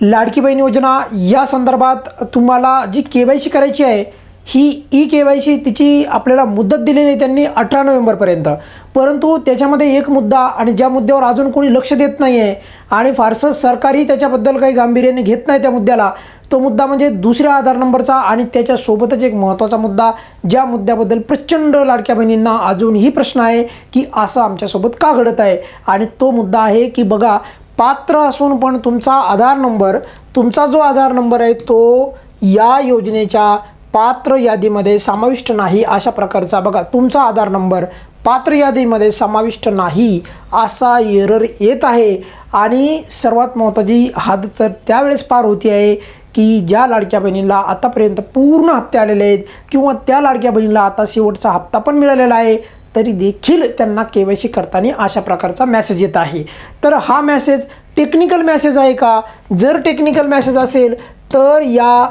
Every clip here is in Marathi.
लाडकी बहीण योजना या संदर्भात तुम्हाला जी के वाय सी करायची आहे ही ई के वाय सी तिची आपल्याला मुदत दिलेली आहे त्यांनी अठरा नोव्हेंबरपर्यंत परंतु त्याच्यामध्ये एक मुद्दा आणि ज्या मुद्द्यावर अजून कोणी लक्ष देत नाही आहे आणि फारसं सरकारही त्याच्याबद्दल काही गांभीर्याने घेत नाही त्या मुद्द्याला तो मुद्दा म्हणजे दुसऱ्या आधार नंबरचा आणि त्याच्यासोबतच एक महत्त्वाचा मुद्दा ज्या मुद्द्याबद्दल प्रचंड लाडक्या बहिणींना अजूनही प्रश्न आहे की असं आमच्यासोबत का घडत आहे? आणि तो मुद्दा आहे की बघा पात्र असून पण तुमचा आधार नंबर तुमचा जो आधार नंबर आहे तो या योजनेच्या पात्र यादीमध्ये समाविष्ट नाही अशा प्रकारचा. बघा तुमचा आधार नंबर पात्र यादीमध्ये समाविष्ट नाही असा एरर येत आहे. आणि सर्वात महत्त्वाची हद तर त्यावेळेस पार होती आहे की ज्या लाडक्या बहिणीला आतापर्यंत पूर्ण हप्ते आलेले आहेत किंवा त्या लाडक्या बहिणीला आता शेवटचा हप्ता पण मिळालेला आहे तरी देखील त्यांना के वाय सी करताना अशा प्रकारचा मेसेज येत आहे. तर हा मेसेज टेक्निकल मॅसेज आहे का? जर टेक्निकल मॅसेज असेल तर या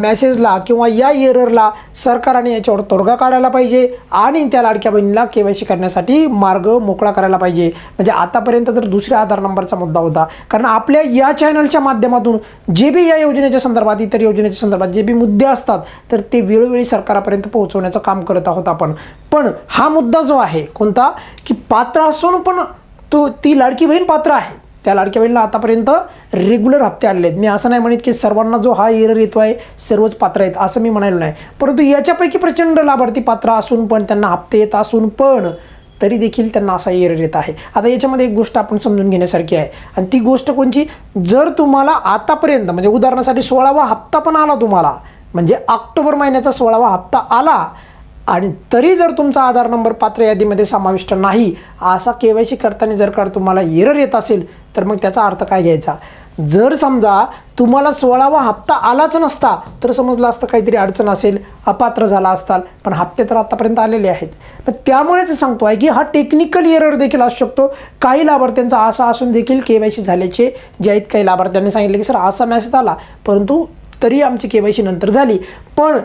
मॅसेजला किंवा या एररला सरकारने याच्यावर तोडगा काढायला पाहिजे आणि त्या लाडक्या बहिणीला के वाय सी करण्यासाठी मार्ग मोकळा करायला पाहिजे. म्हणजे आतापर्यंत तर दुसऱ्या आधार नंबरचा मुद्दा होता. कारण आपल्या या चॅनलच्या माध्यमातून जे बी या योजनेच्या संदर्भात इतर योजनेच्या संदर्भात जे बी मुद्दे असतात तर ते वेळोवेळी सरकारापर्यंत पोहोचवण्याचं काम करत आहोत आपण. पण हा मुद्दा जो आहे कोणता? की पात्र असून पण तो ती लाडकी बहीण पात्र आहे. त्या लाडक्या बहिणीला आतापर्यंत रेग्युलर हप्ते आलेले आहेत मी असं नाही म्हणत की सर्वांना जो हा एरर येतो आहे सर्वच पात्र आहेत असं मी म्हणायलो नाही. परंतु याच्यापैकी प्रचंड लाभार्थी पात्र असून पण त्यांना हप्ते येत असून पण तरी देखील त्यांना असा एरर येत आहे. आता याच्यामध्ये एक गोष्ट आपण समजून घेण्यासारखी आहे. आणि ती गोष्ट कोणची? जर तुम्हाला आतापर्यंत म्हणजे उदाहरणासाठी सोळावा हप्ता पण आला तुम्हाला म्हणजे ऑक्टोबर महिन्याचा सोळावा हप्ता आला आणि तरी जर तुमचा आधार नंबर पात्र यादीमध्ये समाविष्ट नाही असा के वाय सी करताना जर का तुम्हाला एरर येत असेल तर मग त्याचा अर्थ काय घ्यायचा? जर समजा तुम्हाला सोळावा हप्ता आलाच नसता तर समजलं असतं काहीतरी अडचण असेल अपात्र झाला असताल पण हप्ते तर आत्तापर्यंत आलेले आहेत. पण त्यामुळेच सांगतो आहे की हा टेक्निकल एरर देखील असू शकतो. काही लाभार्थ्यांचा असा असून देखील के वाय सी झाल्याचे जे आहेत काही लाभार्थ्यांनी सांगितले की सर असा मेसेज आला. परंतु तरी आमची के वाय सी नंतर झाली. पण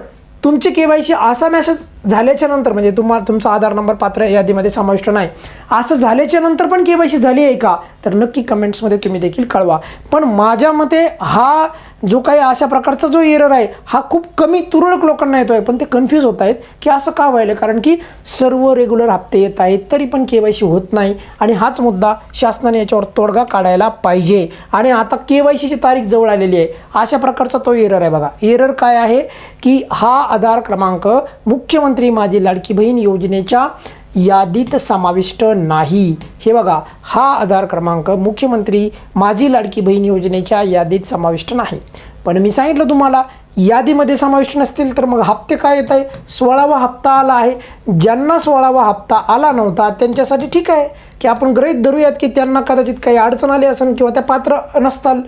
तुमची के वाय सी असा मेसेज झाल्याच्यानंतर म्हणजे तुम्हाला तुमचा आधार नंबर पात्र यादीमध्ये समाविष्ट नाही. असं झाल्याच्यानंतर पण के वाय सी झाली आहे का? तर नक्की कमेंट्समध्ये तुम्ही देखील कळवा. पण माझ्या मते हा जो काही अशा प्रकारचा जो एरर आहे हा खूप कमी तुरळक लोकांना येतो आहे पण ते कन्फ्यूज होत आहेत की असं का व्हायलं कारण की सर्व रेग्युलर हप्ते येत आहेत तरी पण के वाय सी होत नाही. आणि हाच मुद्दा शासनाने याच्यावर तोडगा काढायला पाहिजे. आणि आता के वाय सीची तारीख जवळ आलेली आहे. अशा प्रकारचा तो एरर आहे बघा. एरर काय आहे? की हा आधार क्रमांक मुख्यमंत्री माझी लाडकी बहीण योजनेच्या यादीत समाविष्ट नाही. हे बघा हा आधार क्रमांक मुख्यमंत्री माझी लाडकी बहीण योजनेच्या यादीत समाविष्ट नाही. पण मी सांगितलं तुम्हाला यादीमध्ये समाविष्ट नसतील तर मग हप्ते काय येत आहे? सोळावा हप्ता आला आहे. ज्यांना सोळावा हप्ता आला नव्हता त्यांच्यासाठी ठीक आहे. की आपण ग्रहित धरूयात की त्यांना कदाचित काही अडचण आली असेल किंवा त्या पात्र नसताल.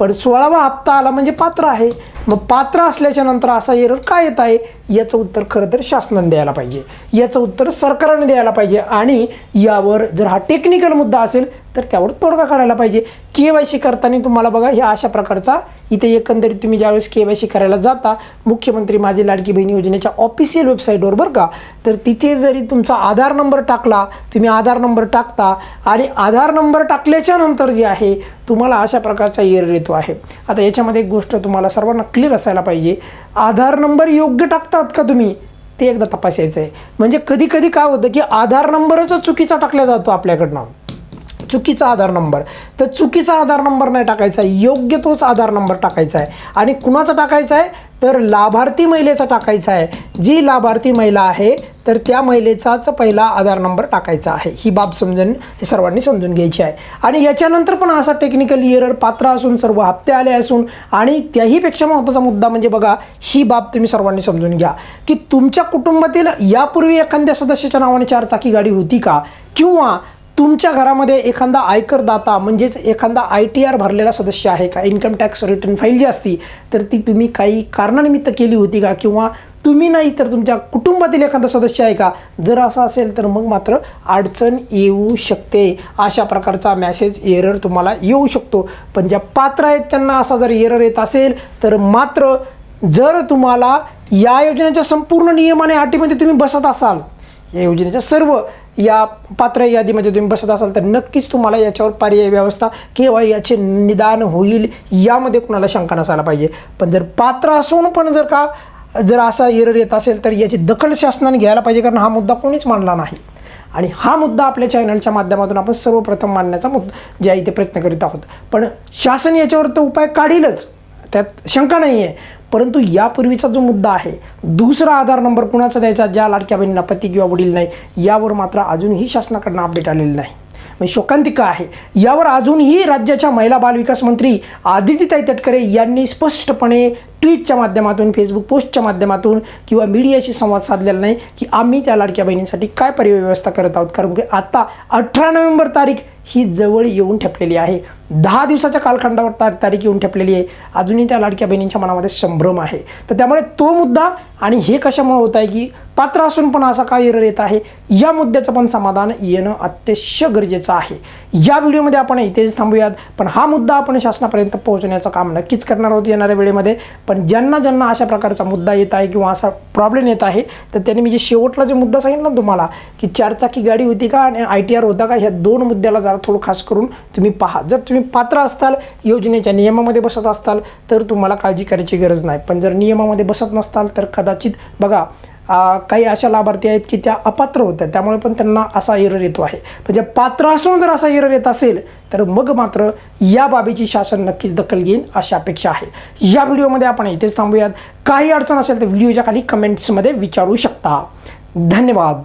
पण सोळावा हप्ता आला म्हणजे पात्र आहे. मग पात्र असल्याच्या नंतर असा एरर काय येत आहे? याचं उत्तर खरं तर शासनाने द्यायला पाहिजे. याचं उत्तर सरकारने द्यायला पाहिजे. आणि यावर जर हा टेक्निकल मुद्दा असेल तर त्यावर तोडगा काढायला पाहिजे. के वाय सी करताना तुम्हाला बघा ह्या अशा प्रकारचा इथे एकंदरीत तुम्ही ज्यावेळेस के वाय सी करायला जाता मुख्यमंत्री माझी लाडकी बहीण योजनेच्या ऑफिशियल वेबसाईटवर बरं का तर तिथे जरी तुमचा आधार नंबर टाकला तुम्ही आधार नंबर टाकता आणि आधार नंबर टाकल्याच्या नंतर जे आहे तुम्हाला अशा प्रकारचा एअर येतो आहे. आता याच्यामध्ये एक गोष्ट तुम्हाला सर्वांना क्लिअर असायला पाहिजे. आधार नंबर योग्य टाकतात का तुम्ही? ते एकदा तपासायचं आहे म्हणजे कधी कधी काय होतं की आधार नंबरच चुकीचा टाकला जातो आपल्याकडनं. चुकीचा आधार नंबर. तर चुकीचा आधार नंबर नाही टाकायचा आहे योग्य तोच आधार नंबर टाकायचा आहे. आणि कुणाचा टाकायचा आहे? तर लाभार्थी महिलेचा टाकायचा आहे. जी लाभार्थी महिला आहे तर त्या महिलेचाच पहिला आधार नंबर टाकायचा आहे. ही बाब समजून हे सर्वांनी समजून घ्यायची आहे. आणि याच्यानंतर पण असा टेक्निकल एरर पात्र असून सर्व हप्ते आले असून आणि त्याहीपेक्षा महत्त्वाचा मुद्दा म्हणजे बघा ही बाब तुम्ही सर्वांनी समजून घ्या. की तुमच्या कुटुंबातील यापूर्वी एखाद्या सदस्याच्या नावाने चार चाकी गाडी होती का? किंवा तुमच्या घरामध्ये एखादा आयकर दाता म्हणजेच एखादा आय टी आर भरलेला सदस्य आहे का? इन्कम टॅक्स रिटर्न फाईल जी असती तर ती तुम्ही काही कारणानिमित्त केली होती का? किंवा तुम्ही नाही तर तुमच्या कुटुंबातील एखादा सदस्य आहे का? जर असं असेल तर मग मात्र अडचण येऊ शकते. अशा प्रकारचा मॅसेज एरर तुम्हाला येऊ शकतो. पण ज्या पात्र आहेत त्यांना असा जर एरर येत असेल तर मात्र जर तुम्हाला या योजनेच्या संपूर्ण नियमाने अटीमध्ये तुम्ही बसत असाल या योजनेच्या सर्व या पात्र यादीमध्ये तुम्ही बसत असाल तर नक्कीच तुम्हाला याच्यावर पर्यायी व्यवस्था केव्हा याचे निदान होईल यामध्ये कुणाला शंका नसायला पाहिजे. पण जर पात्र असून पण जर का जर असा एरर येत असेल तर याची दखल शासनाने घ्यायला पाहिजे कारण हा मुद्दा कोणीच मांडला नाही. आणि हा मुद्दा आपल्या चॅनलच्या माध्यमातून आपण सर्वप्रथम मांडण्याचा मुद्दा जे आहे प्रयत्न करीत आहोत. पण शासन याच्यावर तर उपाय काढीलच. त्यात शंका नाही आहे परंतु यापूर्वीचा जो मुद्दा आहे दुसरा आधार नंबर कुणाचा द्यायचा ज्या लाडक्या बहिणीला पती किंवा वडील नाही यावर मात्र अजूनही शासनाकडनं अपडेट आलेलं नाही. म्हणजे शोकांतिका आहे. यावर अजूनही राज्याच्या महिला बालविकास मंत्री आदितीताई तटकरे यांनी स्पष्टपणे ट्विटच्या माध्यमातून फेसबुक पोस्टच्या माध्यमातून किंवा मीडियाशी संवाद साधलेला नाही की आम्ही त्या लाडक्या बहिणींसाठी काय पर्याय व्यवस्था करत आहोत. कारण की आता अठरा नोव्हेंबर तारीख ही जवळ येऊन ठेपलेली आहे. दहा दिवसाच्या कालखंडावर तार तारीख येऊन ठेपलेली आहे. अजूनही त्या लाडक्या बहिणींच्या मनामध्ये संभ्रम आहे. तर त्यामुळे तो मुद्दा आणि हे कशामुळे होत आहे की पात्र असून पण असा काय एरर येत आहे या मुद्द्याचं पण समाधान येणं अत्यश्य गरजेचं आहे. या व्हिडिओमध्ये आपण इथेच थांबूयात. पण हा मुद्दा आपण शासनापर्यंत पोहोचण्याचं काम नक्कीच करणार आहोत येणाऱ्या वेळेमध्ये. पण ज्यांना ज्यांना अशा प्रकारचा मुद्दा येत आहे किंवा असा प्रॉब्लेम येत आहे तर त्यांनी मी जे शेवटला जो मुद्दा सांगितला ना तुम्हाला की चारचाकी गाडी होती का आणि आय टी आर होता का ह्या दोन मुद्द्याला जरा थोडं खास करून तुम्ही पहा. जर तुम्ही पात्र असताल योजनेच्या नियमामध्ये बसत असताल तर तुम्हाला काळजी करायची गरज नाही. पण जर नियमामध्ये बसत नसताल तर कदाचित बघा काही अशा लाभार्थी आहेत की त्या अपात्र होत्या त्यामुळे पण त्यांना असा एरर येतो आहे. म्हणजे पात्र असून जर असा एरर येत असेल तर मग मात्र या बाबीची शासन नक्कीच दखल घेईन अशी अपेक्षा आहे. या व्हिडिओमध्ये आपण इथेच थांबूयात. काही अडचण असेल तर व्हिडिओच्या खाली कमेंट्समध्ये विचारू शकता. धन्यवाद.